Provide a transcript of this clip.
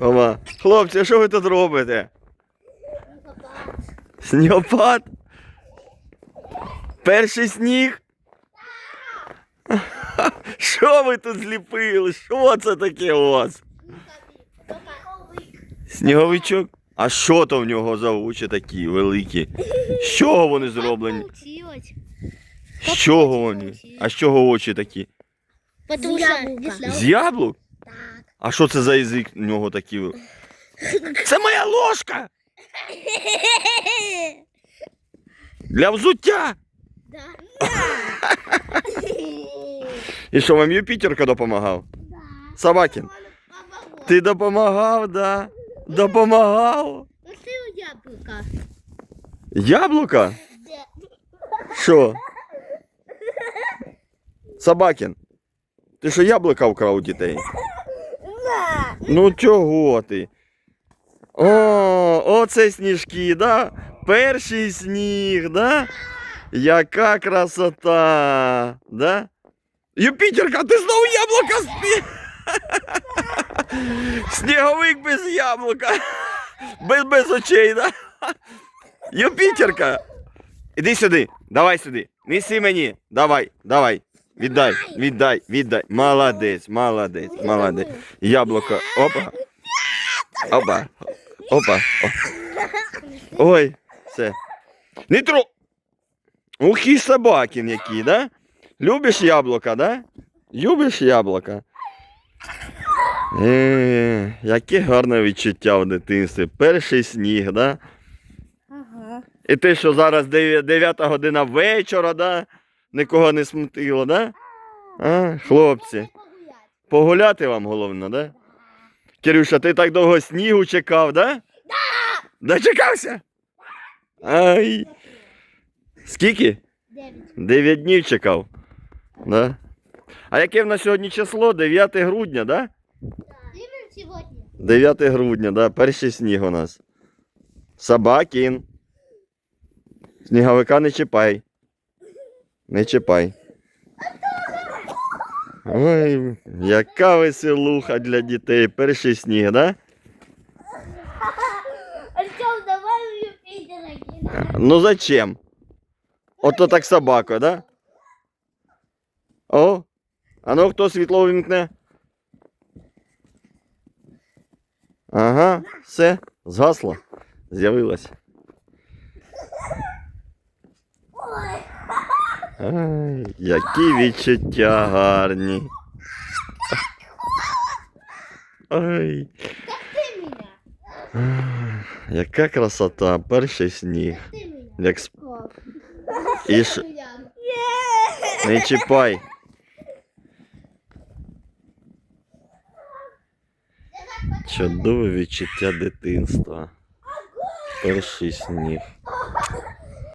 Мама, хлопці, що ви тут робите? Снігопад? Перший сніг? Що ви тут зліпили? Що це таке у вас? Сніговичок? А що то в нього за очі такі великі? З чого вони зроблені? З чого вони? А з чого очі такі? З яблук? А що це за язик у нього такий? Це моя ложка! Для взуття! Да. І що вам Юпітерка допомагав? Да. Собакін. Ти допомагав, да? Допомагав. Ты яблоко. Яблука? Що? Собакін. Ти що яблука вкрав у дітей? Ну чого ти? О, оце сніжки, да? Перший сніг, да? Яка красота, да? Юпітерка, ти знову яблука спі... Сніговик без яблука. Без, без очей, да? Юпітерка. Іди сюди, давай сюди. Неси мені. Давай, давай. Віддай, віддай, віддай. Молодець, молодець, молодець. Яблуко. Опа. Опа. Опа. Ой, все. Не тру. Ух і собакін який, да? Любиш яблука, да? Любиш яблука? Е, яке гарне відчуття в дитинстві. Перший сніг, да? Ага. І те, що зараз 9 година вечора, да? Нікого не смутило, да? А, хлопці. Погуляти вам головне, да? Кирюша, ти так довго снігу чекав, да? Дочекався? Ай. Скільки? Девять. Днів чекав. Да? А яке в нас сьогодні число? 9 грудня, да? Именно 9 грудня, да? Перший сніг у нас. Собакін. Сніговика не чіпай. Не чіпай. Ой, яка веселуха для дітей. Перший сніг, да? Артем, давай Юпитера Ну зачем? Ото так собакою, да? О, а ну хто світло вимкне? Ага, все, згасло. З'явилось. Ай, які відчуття гарні. Ай, яка красота, перший сніг. Як сп... І ш... Не чіпай. Чудове відчуття дитинства. Перший сніг.